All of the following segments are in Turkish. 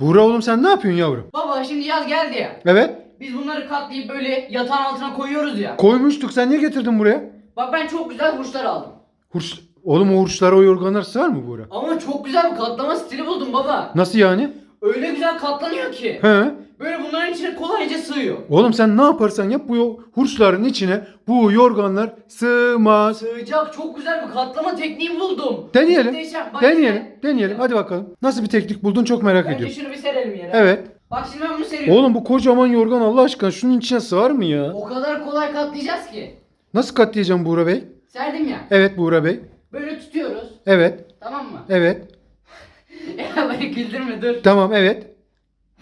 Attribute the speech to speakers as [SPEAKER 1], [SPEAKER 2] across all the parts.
[SPEAKER 1] Buğra oğlum sen ne yapıyorsun yavrum?
[SPEAKER 2] Baba şimdi yaz geldi ya.
[SPEAKER 1] Evet.
[SPEAKER 2] Biz bunları katlayıp böyle yatağın altına koyuyoruz ya.
[SPEAKER 1] Koymuştuk sen niye getirdin buraya?
[SPEAKER 2] Bak ben çok güzel hurçlar aldım.
[SPEAKER 1] Hurç... Oğlum o hurçlara o yorganlar sığar mı Buğra?
[SPEAKER 2] Ama çok güzel bir katlama stili buldum baba.
[SPEAKER 1] Nasıl yani?
[SPEAKER 2] Öyle güzel katlanıyor ki.
[SPEAKER 1] He?
[SPEAKER 2] Böyle bunların içine kolayca sığıyor.
[SPEAKER 1] Oğlum sen ne yaparsan yap bu hurçların içine bu yorganlar sığmaz.
[SPEAKER 2] Sığacak çok güzel bir katlama tekniği buldum.
[SPEAKER 1] Deneyelim.
[SPEAKER 2] Muhteşem. Bak
[SPEAKER 1] Deneyelim.
[SPEAKER 2] işte.
[SPEAKER 1] Deneyelim. Hadi bakalım. Nasıl bir teknik buldun çok merak
[SPEAKER 2] Önce
[SPEAKER 1] ediyorum.
[SPEAKER 2] şunu bir serelim yere.
[SPEAKER 1] Evet.
[SPEAKER 2] Bak şimdi ben bunu seriyorum.
[SPEAKER 1] Oğlum bu kocaman yorgan Allah aşkına şunun içine sığar mı ya?
[SPEAKER 2] O kadar kolay katlayacağız ki.
[SPEAKER 1] Nasıl katlayacağım Buğra Bey?
[SPEAKER 2] Serdim ya.
[SPEAKER 1] Evet Buğra Bey.
[SPEAKER 2] Böyle tutuyoruz.
[SPEAKER 1] Evet.
[SPEAKER 2] Tamam mı?
[SPEAKER 1] Evet.
[SPEAKER 2] ya beni güldürme dur.
[SPEAKER 1] Tamam evet.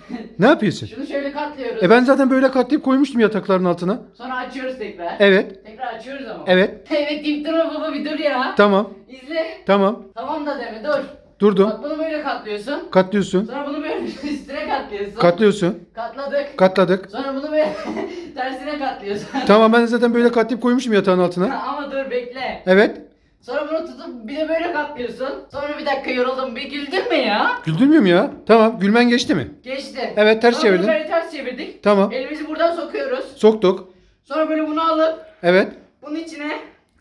[SPEAKER 1] Ne yapıyorsun?
[SPEAKER 2] Şunu şöyle katlıyoruz.
[SPEAKER 1] E ben zaten böyle katlayıp koymuştum yatakların altına.
[SPEAKER 2] Sonra açıyoruz tekrar.
[SPEAKER 1] Evet.
[SPEAKER 2] Tekrar açıyoruz ama.
[SPEAKER 1] Evet.
[SPEAKER 2] Evet deyip durma baba bir dur ya.
[SPEAKER 1] Tamam.
[SPEAKER 2] İzle.
[SPEAKER 1] Tamam.
[SPEAKER 2] Tamam da deme dur.
[SPEAKER 1] Durdum.
[SPEAKER 2] Bak bunu böyle katlıyorsun.
[SPEAKER 1] Katlıyorsun.
[SPEAKER 2] Sonra bunu böyle üstüne katlıyorsun.
[SPEAKER 1] Katlıyorsun.
[SPEAKER 2] Katladık.
[SPEAKER 1] Katladık.
[SPEAKER 2] Sonra bunu böyle tersine katlıyorsun.
[SPEAKER 1] Tamam ben zaten böyle katlayıp koymuştum yatağın altına.
[SPEAKER 2] Ama dur bekle.
[SPEAKER 1] Evet.
[SPEAKER 2] Sonra bunu tutup bir de böyle katlıyorsun. Sonra bir dakika yoruldum. Bir güldün mü ya?
[SPEAKER 1] Güldürmüyorum ya. Tamam gülmen geçti mi?
[SPEAKER 2] Geçti.
[SPEAKER 1] Evet, ters
[SPEAKER 2] Sonra bunu
[SPEAKER 1] çevirdin.
[SPEAKER 2] böyle ters çevirdik.
[SPEAKER 1] Tamam.
[SPEAKER 2] Elimizi buradan sokuyoruz.
[SPEAKER 1] Soktuk.
[SPEAKER 2] Sonra böyle bunu alıp
[SPEAKER 1] Evet.
[SPEAKER 2] bunun içine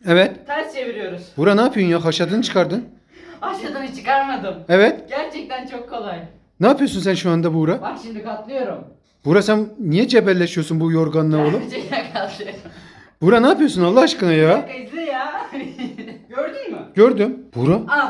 [SPEAKER 1] Evet.
[SPEAKER 2] ters çeviriyoruz.
[SPEAKER 1] Bura ne yapıyorsun ya? Haşadını çıkardın.
[SPEAKER 2] Aşağıdan çıkarmadım.
[SPEAKER 1] Evet.
[SPEAKER 2] Gerçekten çok kolay.
[SPEAKER 1] Ne yapıyorsun sen şu anda Buğra?
[SPEAKER 2] Bak şimdi katlıyorum.
[SPEAKER 1] Buğra sen niye cebelleşiyorsun bu yorganla oğlum?
[SPEAKER 2] Gerçekten katlıyorum.
[SPEAKER 1] Buğra ne yapıyorsun Allah aşkına ya?
[SPEAKER 2] dakika izle ya. Gördün mü?
[SPEAKER 1] Gördüm. Buğra.
[SPEAKER 2] Al.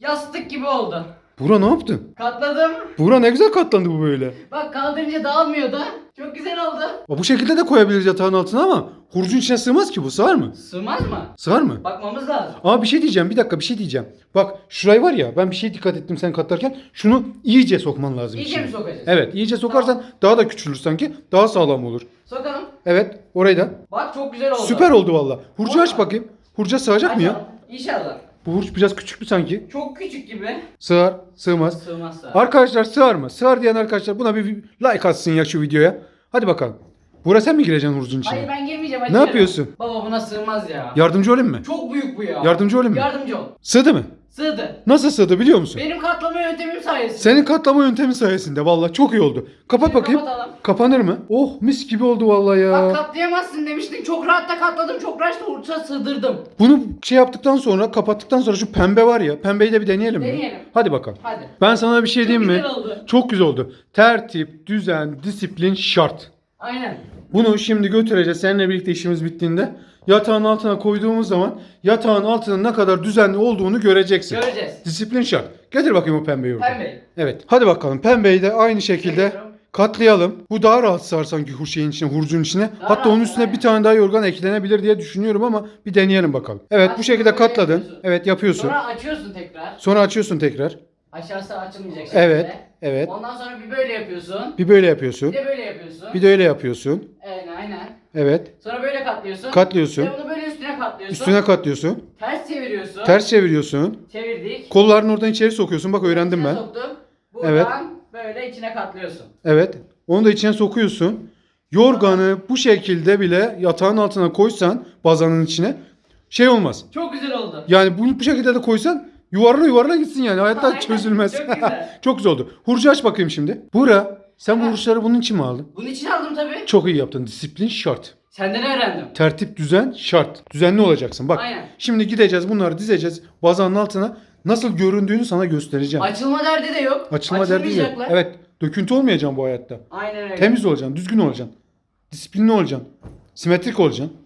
[SPEAKER 2] Yastık gibi oldu.
[SPEAKER 1] Buğra ne yaptın?
[SPEAKER 2] Katladım.
[SPEAKER 1] Buğra ne güzel katlandı bu böyle.
[SPEAKER 2] Bak kaldırınca dağılmıyor da. Çok güzel oldu.
[SPEAKER 1] Aa, Bu şekilde de koyabiliriz yatağın altına ama hurcun içine sığmaz ki bu. Sığar mı?
[SPEAKER 2] Sığmaz mı?
[SPEAKER 1] Sığar mı?
[SPEAKER 2] Bakmamız lazım.
[SPEAKER 1] Ama bir şey diyeceğim. Bir dakika bir şey diyeceğim. Bak şurayı var ya ben bir şey dikkat ettim sen katlarken. Şunu iyice sokman lazım
[SPEAKER 2] İyice
[SPEAKER 1] içine.
[SPEAKER 2] mi sokacağız?
[SPEAKER 1] Evet iyice sokarsan daha da küçülür sanki. Daha sağlam olur.
[SPEAKER 2] Sokalım.
[SPEAKER 1] Evet orayı da.
[SPEAKER 2] Bak çok güzel oldu.
[SPEAKER 1] Süper oldu valla. Hurcu aç bakayım. Hurca sığacak mı ya?
[SPEAKER 2] İnşallah.
[SPEAKER 1] Bu hurç biraz küçük mü sanki?
[SPEAKER 2] Çok küçük gibi.
[SPEAKER 1] Sığar, sığmaz.
[SPEAKER 2] Sığmazsa.
[SPEAKER 1] Arkadaşlar sığar mı? Sığar diyen arkadaşlar buna bir like atsın ya şu videoya. Hadi bakalım. Burası sen mi gireceksin hurcun içine?
[SPEAKER 2] Hayır ben girmeyeceğim. girelim.
[SPEAKER 1] yapıyorsun?
[SPEAKER 2] Baba buna sığmaz ya.
[SPEAKER 1] Yardımcı olayım mı?
[SPEAKER 2] Çok büyük bu ya.
[SPEAKER 1] Yardımcı olayım mı?
[SPEAKER 2] Yardımcı ol.
[SPEAKER 1] Sığdı mı?
[SPEAKER 2] Sığdı.
[SPEAKER 1] Nasıl sığdı biliyor musun?
[SPEAKER 2] Benim katlama yöntemim sayesinde.
[SPEAKER 1] Senin katlama yöntemi sayesinde vallahi çok iyi oldu. Kapat
[SPEAKER 2] Şimdi
[SPEAKER 1] bakayım.
[SPEAKER 2] kapatalım.
[SPEAKER 1] Kapanır mı? Oh mis gibi oldu vallahi ya.
[SPEAKER 2] Bak katlayamazsın demiştin. Çok rahat da katladım. Çok rahat da hurça sığdırdım.
[SPEAKER 1] Bunu şey yaptıktan sonra kapattıktan sonra şu pembe var ya pembeyi de bir deneyelim mi?
[SPEAKER 2] Deneyelim.
[SPEAKER 1] Hadi bakalım.
[SPEAKER 2] Hadi.
[SPEAKER 1] Ben sana bir şey diyeyim mi?
[SPEAKER 2] güzel oldu.
[SPEAKER 1] Çok güzel oldu. Tertip, düzen, disiplin şart.
[SPEAKER 2] Aynen.
[SPEAKER 1] Bunu şimdi götüreceğiz seninle birlikte işimiz bittiğinde. Yatağın altına koyduğumuz zaman yatağın altının ne kadar düzenli olduğunu göreceksin.
[SPEAKER 2] Göreceğiz.
[SPEAKER 1] Disiplin şart. Getir bakayım o pembeyi orada.
[SPEAKER 2] Pembe.
[SPEAKER 1] Evet. Hadi bakalım pembeyi de aynı şekilde katlayalım. Bu daha rahat sığar sanki hu- şeyin içine, hurcun içine.
[SPEAKER 2] Daha
[SPEAKER 1] Hatta onun üstüne
[SPEAKER 2] aynen.
[SPEAKER 1] bir tane daha yorgan eklenebilir diye düşünüyorum ama bir deneyelim bakalım. Evet bu
[SPEAKER 2] Aslında
[SPEAKER 1] şekilde
[SPEAKER 2] böyle
[SPEAKER 1] katladın.
[SPEAKER 2] yapıyorsun.
[SPEAKER 1] Evet yapıyorsun. Sonra,
[SPEAKER 2] Sonra açıyorsun tekrar.
[SPEAKER 1] açıyorsun tekrar.
[SPEAKER 2] Aşağısı açılmayacak şekilde.
[SPEAKER 1] Evet. Evet.
[SPEAKER 2] Ondan sonra bir böyle yapıyorsun.
[SPEAKER 1] Bir böyle yapıyorsun.
[SPEAKER 2] Bir de böyle yapıyorsun.
[SPEAKER 1] Bir de öyle yapıyorsun.
[SPEAKER 2] Aynen aynen.
[SPEAKER 1] Evet.
[SPEAKER 2] Sonra böyle katlıyorsun.
[SPEAKER 1] Katlıyorsun.
[SPEAKER 2] Ve bunu böyle üstüne katlıyorsun.
[SPEAKER 1] Üstüne katlıyorsun.
[SPEAKER 2] Ters çeviriyorsun.
[SPEAKER 1] Ters çeviriyorsun.
[SPEAKER 2] Çevirdik.
[SPEAKER 1] Kollarını oradan içeri sokuyorsun. Bak öğrendim
[SPEAKER 2] İçine
[SPEAKER 1] ben.
[SPEAKER 2] Soktuk. Buradan
[SPEAKER 1] Evet.
[SPEAKER 2] böyle içine katlıyorsun.
[SPEAKER 1] Evet. Onu da içine sokuyorsun. Yorganı bu şekilde bile yatağın altına koysan bazanın içine şey olmaz.
[SPEAKER 2] Çok güzel oldu.
[SPEAKER 1] Yani bunu bu şekilde de koysan yuvarla yuvarla gitsin yani. Hayatta
[SPEAKER 2] Aynen.
[SPEAKER 1] çözülmez.
[SPEAKER 2] Çok güzel.
[SPEAKER 1] Çok güzel oldu. Hurcu aç bakayım şimdi. Bura sen bu
[SPEAKER 2] Ha.
[SPEAKER 1] hurçları bunun için mi aldın?
[SPEAKER 2] Bunun için aldım tabii.
[SPEAKER 1] Çok iyi yaptın. Disiplin şart.
[SPEAKER 2] Senden öğrendim.
[SPEAKER 1] Tertip, düzen şart. Düzenli olacaksın. Bak.
[SPEAKER 2] Aynen.
[SPEAKER 1] Şimdi gideceğiz bunları dizeceğiz. Bazanın altına nasıl göründüğünü sana göstereceğim.
[SPEAKER 2] Açılma derdi de yok.
[SPEAKER 1] Açılma derdi yok.
[SPEAKER 2] Açılmayacaklar.
[SPEAKER 1] Evet. Döküntü olmayacaksın bu hayatta.
[SPEAKER 2] Aynen öyle.
[SPEAKER 1] Temiz olacaksın, düzgün olacaksın. Disiplinli olacaksın. Simetrik olacaksın.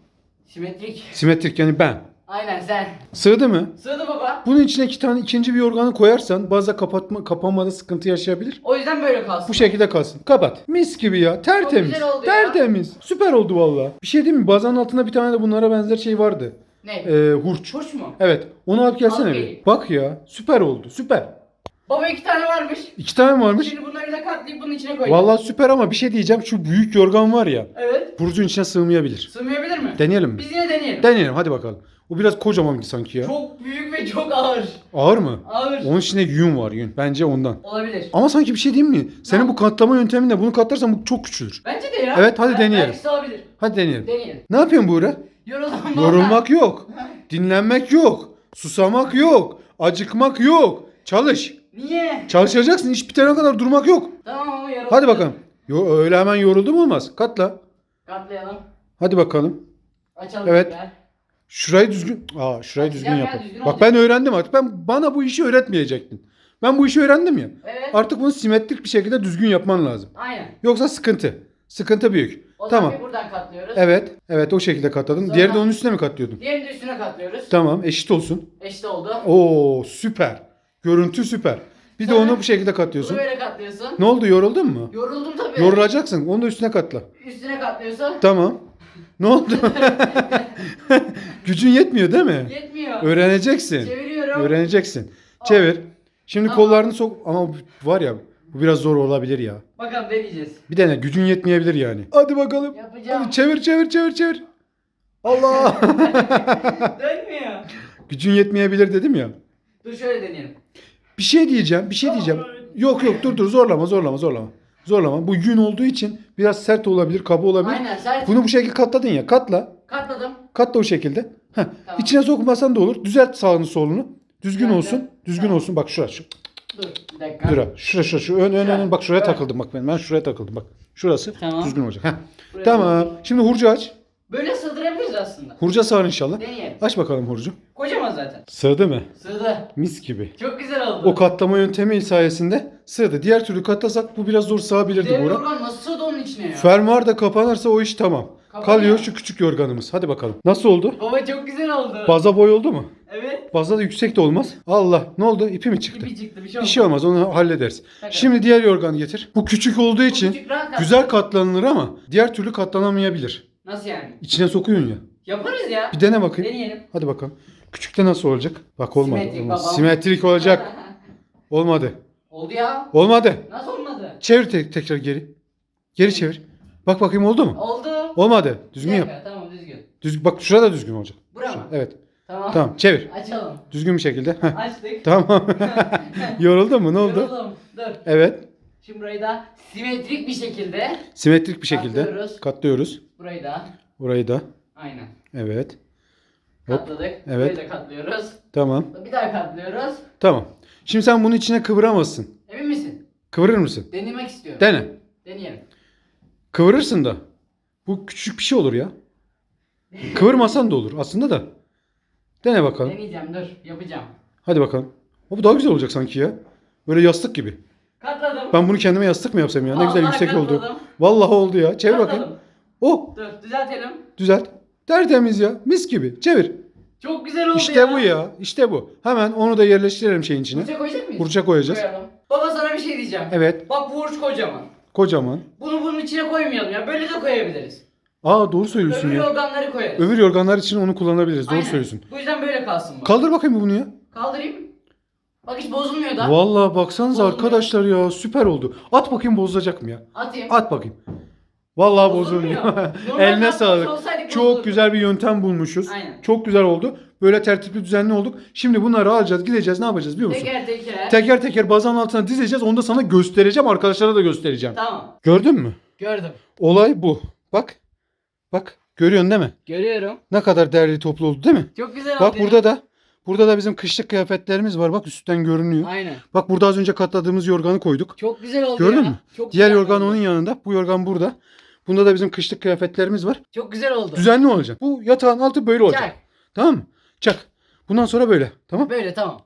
[SPEAKER 2] Simetrik.
[SPEAKER 1] Simetrik yani ben.
[SPEAKER 2] Aynen sen.
[SPEAKER 1] Sığdı mı?
[SPEAKER 2] Sığdı baba.
[SPEAKER 1] Bunun içine iki tane ikinci bir organı koyarsan baza kapatma kapanmada sıkıntı yaşayabilir.
[SPEAKER 2] O yüzden böyle kalsın.
[SPEAKER 1] Bu şekilde kalsın. Kapat. Mis gibi ya. Tertemiz.
[SPEAKER 2] güzel oldu ya.
[SPEAKER 1] Tertemiz. Süper oldu valla. Bir şey diyeyim mi? Bazanın altında bir tane de bunlara benzer şey vardı.
[SPEAKER 2] Ne?
[SPEAKER 1] Ee, hurç.
[SPEAKER 2] Hoş mu?
[SPEAKER 1] Evet. Onu alıp gelsene
[SPEAKER 2] Al
[SPEAKER 1] bir. Bak ya. Süper oldu. Süper.
[SPEAKER 2] Baba iki tane varmış.
[SPEAKER 1] İki tane varmış?
[SPEAKER 2] Şimdi bunları da katlayıp bunun içine koyacağım.
[SPEAKER 1] Valla süper ama bir şey diyeceğim. Şu büyük yorgan var ya.
[SPEAKER 2] Evet.
[SPEAKER 1] Hurcun içine sığmayabilir.
[SPEAKER 2] Sığmayabilir mi?
[SPEAKER 1] Deneyelim mi?
[SPEAKER 2] Biz yine deneyelim.
[SPEAKER 1] Deneyelim hadi bakalım. O biraz kocaman ki sanki ya.
[SPEAKER 2] Çok büyük ve çok ağır.
[SPEAKER 1] Ağır mı?
[SPEAKER 2] Ağır.
[SPEAKER 1] Onun içinde yün var yün. Bence ondan.
[SPEAKER 2] Olabilir.
[SPEAKER 1] Ama sanki bir şey diyeyim mi? Senin bu katlama yönteminle bunu katlarsan bu çok küçülür.
[SPEAKER 2] Bence de ya.
[SPEAKER 1] Evet, hadi
[SPEAKER 2] Ben-
[SPEAKER 1] deneyelim.
[SPEAKER 2] Belki sığabilir.
[SPEAKER 1] Hadi deneyelim.
[SPEAKER 2] Deneyelim.
[SPEAKER 1] Ne yapıyorsun Buğra?
[SPEAKER 2] Yoruldum.
[SPEAKER 1] Yorulmak yok. Dinlenmek yok. Susamak yok. Acıkmak yok. Çalış.
[SPEAKER 2] Niye?
[SPEAKER 1] Çalışacaksın. iş bitene kadar durmak yok.
[SPEAKER 2] Tamam ama yoruldum.
[SPEAKER 1] Hadi bakalım. Yo, öyle hemen yoruldum olmaz. Katla.
[SPEAKER 2] Katlayalım.
[SPEAKER 1] Hadi bakalım.
[SPEAKER 2] Açalım
[SPEAKER 1] Evet.
[SPEAKER 2] tekrar.
[SPEAKER 1] Şurayı düzgün. Aa şurayı düzgün
[SPEAKER 2] ya, düzgün
[SPEAKER 1] Bak ben öğrendim artık. Ben bana bu işi öğretmeyecektin. Ben bu işi öğrendim ya.
[SPEAKER 2] Evet.
[SPEAKER 1] Artık bunu simetrik bir şekilde düzgün yapman lazım.
[SPEAKER 2] Aynen.
[SPEAKER 1] Yoksa sıkıntı. Sıkıntı büyük.
[SPEAKER 2] O
[SPEAKER 1] tamam.
[SPEAKER 2] zaman bir buradan katlıyoruz.
[SPEAKER 1] Evet. Evet o şekilde katladın.
[SPEAKER 2] Sonra-
[SPEAKER 1] Diğeri de onun üstüne mi katlıyordun?
[SPEAKER 2] Diğerini de üstüne katlıyoruz.
[SPEAKER 1] Tamam eşit olsun.
[SPEAKER 2] Eşit oldu.
[SPEAKER 1] Oo süper. Görüntü süper. Bir de
[SPEAKER 2] Sonra-
[SPEAKER 1] onu bu şekilde
[SPEAKER 2] Bunu
[SPEAKER 1] katlıyorsun.
[SPEAKER 2] böyle katlıyorsun.
[SPEAKER 1] Ne oldu yoruldun mu?
[SPEAKER 2] Yoruldum tabii.
[SPEAKER 1] Yorulacaksın. Onu da üstüne katla.
[SPEAKER 2] Üstüne katlıyorsun.
[SPEAKER 1] Tamam. Ne oldu? Gücün yetmiyor değil mi?
[SPEAKER 2] Yetmiyor.
[SPEAKER 1] Öğreneceksin.
[SPEAKER 2] Çeviriyorum.
[SPEAKER 1] Öğreneceksin. Çevir. Şimdi
[SPEAKER 2] Tamam.
[SPEAKER 1] kollarını sok ama var ya bu biraz zor olabilir ya.
[SPEAKER 2] Bakalım deneyeceğiz.
[SPEAKER 1] Bir dene gücün yetmeyebilir yani. Hadi bakalım.
[SPEAKER 2] Yapacağım.
[SPEAKER 1] Hadi çevir çevir çevir çevir. Allah.
[SPEAKER 2] Dönmüyor.
[SPEAKER 1] gücün yetmeyebilir dedim ya.
[SPEAKER 2] Dur şöyle deneyelim.
[SPEAKER 1] Bir şey diyeceğim, bir şey diyeceğim. Yok yok dur dur zorlama zorlama zorlama. Zorlama. Bu yün olduğu için biraz sert olabilir, kaba olabilir.
[SPEAKER 2] Aynen sert.
[SPEAKER 1] Bunu bu şekilde katladın ya. Katla.
[SPEAKER 2] Katladım.
[SPEAKER 1] Katla o şekilde. Heh.
[SPEAKER 2] Tamam.
[SPEAKER 1] İçine sokmasan da olur. Düzelt sağını solunu. Düzgün
[SPEAKER 2] Düzelttim.
[SPEAKER 1] olsun. Düzgün
[SPEAKER 2] Tamam.
[SPEAKER 1] olsun. Bak şurası. Şu,
[SPEAKER 2] Dur bir dakika.
[SPEAKER 1] Dur ha. Şura şura şu ön ön ön bak şuraya
[SPEAKER 2] Böyle.
[SPEAKER 1] takıldım bak ben. Ben şuraya takıldım bak. Şurası
[SPEAKER 2] Tamam.
[SPEAKER 1] düzgün olacak. Heh.
[SPEAKER 2] Buraya
[SPEAKER 1] Tamam. Şimdi hurcu aç.
[SPEAKER 2] Böyle sığdırabiliriz aslında.
[SPEAKER 1] Hurca sağır inşallah.
[SPEAKER 2] Deneyelim.
[SPEAKER 1] Aç bakalım hurcu.
[SPEAKER 2] Kocaman zaten.
[SPEAKER 1] Sığdı mı?
[SPEAKER 2] Sığdı.
[SPEAKER 1] Mis gibi.
[SPEAKER 2] Çok güzel oldu.
[SPEAKER 1] O katlama yöntemi sayesinde sığdı. Diğer türlü katlasak bu biraz zor sığabilirdi
[SPEAKER 2] Demir
[SPEAKER 1] Burak.
[SPEAKER 2] organ nasıl sığdı onun içine ya?
[SPEAKER 1] Fermuar da kapanırsa o iş tamam.
[SPEAKER 2] Kapanıyor.
[SPEAKER 1] Kalıyor şu küçük yorganımız. Hadi bakalım. Nasıl oldu?
[SPEAKER 2] Baba çok güzel oldu.
[SPEAKER 1] Baza boy oldu mu?
[SPEAKER 2] evet.
[SPEAKER 1] Baza da yüksek de olmaz. Allah ne oldu? İpi mi çıktı?
[SPEAKER 2] İpi çıktı bir şey
[SPEAKER 1] Bir
[SPEAKER 2] oldu.
[SPEAKER 1] şey olmaz onu hallederiz.
[SPEAKER 2] Tabii.
[SPEAKER 1] Şimdi diğer yorganı getir. Bu küçük olduğu için
[SPEAKER 2] küçük rahat
[SPEAKER 1] güzel katlanılır ama diğer türlü katlanamayabilir.
[SPEAKER 2] Nasıl yani?
[SPEAKER 1] İçine sokuyorsun ya.
[SPEAKER 2] Yaparız ya.
[SPEAKER 1] Bir dene bakayım.
[SPEAKER 2] Deneyelim.
[SPEAKER 1] Hadi bakalım. Küçükte nasıl olacak? Bak olmadı.
[SPEAKER 2] Simetrik baba.
[SPEAKER 1] Simetrik olacak. Olmadı.
[SPEAKER 2] oldu ya.
[SPEAKER 1] Olmadı.
[SPEAKER 2] Nasıl olmadı?
[SPEAKER 1] Çevir te- tekrar geri. Geri çevir. Bak bakayım oldu mu?
[SPEAKER 2] Oldu.
[SPEAKER 1] Olmadı. Düzgün
[SPEAKER 2] Bir
[SPEAKER 1] yap.
[SPEAKER 2] dakika, Tamam düzgün.
[SPEAKER 1] Düz bak şurada düzgün olacak.
[SPEAKER 2] Bura mı?
[SPEAKER 1] Evet.
[SPEAKER 2] Tamam.
[SPEAKER 1] Tamam çevir.
[SPEAKER 2] Açalım.
[SPEAKER 1] Düzgün bir şekilde. Heh.
[SPEAKER 2] Açtık.
[SPEAKER 1] Tamam. Yoruldun mu? Ne oldu?
[SPEAKER 2] Yoruldum. Dur.
[SPEAKER 1] Evet.
[SPEAKER 2] Şimdi burayı da simetrik bir şekilde.
[SPEAKER 1] Simetrik bir şekilde
[SPEAKER 2] Katlıyoruz.
[SPEAKER 1] katlıyoruz.
[SPEAKER 2] Burayı da.
[SPEAKER 1] Burayı da.
[SPEAKER 2] Aynen.
[SPEAKER 1] Evet. Hop.
[SPEAKER 2] Katladık.
[SPEAKER 1] Evet.
[SPEAKER 2] Da katlıyoruz.
[SPEAKER 1] Tamam.
[SPEAKER 2] Bir daha katlıyoruz.
[SPEAKER 1] Tamam. Şimdi sen bunun içine kıvıramazsın.
[SPEAKER 2] Emin misin?
[SPEAKER 1] Kıvırır mısın?
[SPEAKER 2] Denemek istiyorum.
[SPEAKER 1] Dene.
[SPEAKER 2] Deneyelim.
[SPEAKER 1] Kıvırırsın da. Bu küçük bir şey olur ya. Kıvırmasan da olur aslında da. Dene bakalım.
[SPEAKER 2] Deneyeceğim dur. Yapacağım.
[SPEAKER 1] Hadi bakalım. O bu daha güzel olacak sanki ya. Böyle yastık gibi.
[SPEAKER 2] Katladım.
[SPEAKER 1] Ben bunu kendime yastık mı yapsam ya? Ne güzel
[SPEAKER 2] Vallahi
[SPEAKER 1] yüksek oldu.
[SPEAKER 2] katladım.
[SPEAKER 1] Vallahi oldu ya. Çevir
[SPEAKER 2] Katladım.
[SPEAKER 1] bakayım. Oh
[SPEAKER 2] Dur düzeltelim.
[SPEAKER 1] düzelt. Tertemiz ya. Mis gibi. Çevir.
[SPEAKER 2] Çok güzel oldu
[SPEAKER 1] İşte
[SPEAKER 2] ya.
[SPEAKER 1] bu ya. İşte bu. Hemen onu da yerleştirelim şeyin içine.
[SPEAKER 2] Burça koyacak mıyız?
[SPEAKER 1] Burça koyacağız.
[SPEAKER 2] Koyalım. Baba sana bir şey diyeceğim.
[SPEAKER 1] Evet.
[SPEAKER 2] Bak bu hurç kocaman.
[SPEAKER 1] Kocaman.
[SPEAKER 2] Bunu bunun içine koymayalım ya. Böyle de koyabiliriz.
[SPEAKER 1] Aa doğru söylüyorsun
[SPEAKER 2] Öbür
[SPEAKER 1] ya.
[SPEAKER 2] organları koyarız.
[SPEAKER 1] Öbür yorganlar için onu kullanabiliriz. Doğru
[SPEAKER 2] Aynen.
[SPEAKER 1] söylüyorsun.
[SPEAKER 2] Bu yüzden böyle kalsın bu.
[SPEAKER 1] Kaldır bakayım bunu ya.
[SPEAKER 2] Kaldırayım. Bak hiç bozulmuyor da.
[SPEAKER 1] Vallahi baksanıza
[SPEAKER 2] Bozulmuyor.
[SPEAKER 1] arkadaşlar ya süper oldu. At bakayım bozulacak mı ya?
[SPEAKER 2] Atayım.
[SPEAKER 1] At bakayım. Vallahi
[SPEAKER 2] Bozulmuyor.
[SPEAKER 1] Eline sağlık. Çok
[SPEAKER 2] bozulurdu.
[SPEAKER 1] güzel bir yöntem bulmuşuz.
[SPEAKER 2] Aynen.
[SPEAKER 1] Çok güzel oldu. Böyle tertipli düzenli olduk. Şimdi bunları alacağız, gideceğiz. Ne yapacağız biliyor musun?
[SPEAKER 2] Teker teker.
[SPEAKER 1] Teker teker bazanın altına dizeceğiz. Onu da sana göstereceğim. Arkadaşlara da göstereceğim.
[SPEAKER 2] Tamam.
[SPEAKER 1] Gördün mü?
[SPEAKER 2] Gördüm.
[SPEAKER 1] Olay bu. Bak. Bak. Görüyorsun değil mi?
[SPEAKER 2] Görüyorum.
[SPEAKER 1] Ne kadar değerli toplu oldu değil mi?
[SPEAKER 2] Çok güzel
[SPEAKER 1] Bak
[SPEAKER 2] oldu ya.
[SPEAKER 1] burada da burada da bizim kışlık kıyafetlerimiz var. Bak üstten görünüyor.
[SPEAKER 2] Aynen.
[SPEAKER 1] Bak burada az önce katladığımız yorganı koyduk.
[SPEAKER 2] Çok güzel oldu
[SPEAKER 1] Gördün
[SPEAKER 2] ya.
[SPEAKER 1] mü?
[SPEAKER 2] Çok
[SPEAKER 1] Diğer yorgan
[SPEAKER 2] oldu.
[SPEAKER 1] onun yanında. Bu yorgan burada. Bunda da bizim kışlık kıyafetlerimiz var.
[SPEAKER 2] Çok güzel oldu.
[SPEAKER 1] Düzenli olacak. Bu yatağın altı böyle olacak.
[SPEAKER 2] Çak.
[SPEAKER 1] Tamam mı? Çak. Bundan sonra böyle. Tamam?
[SPEAKER 2] Böyle tamam.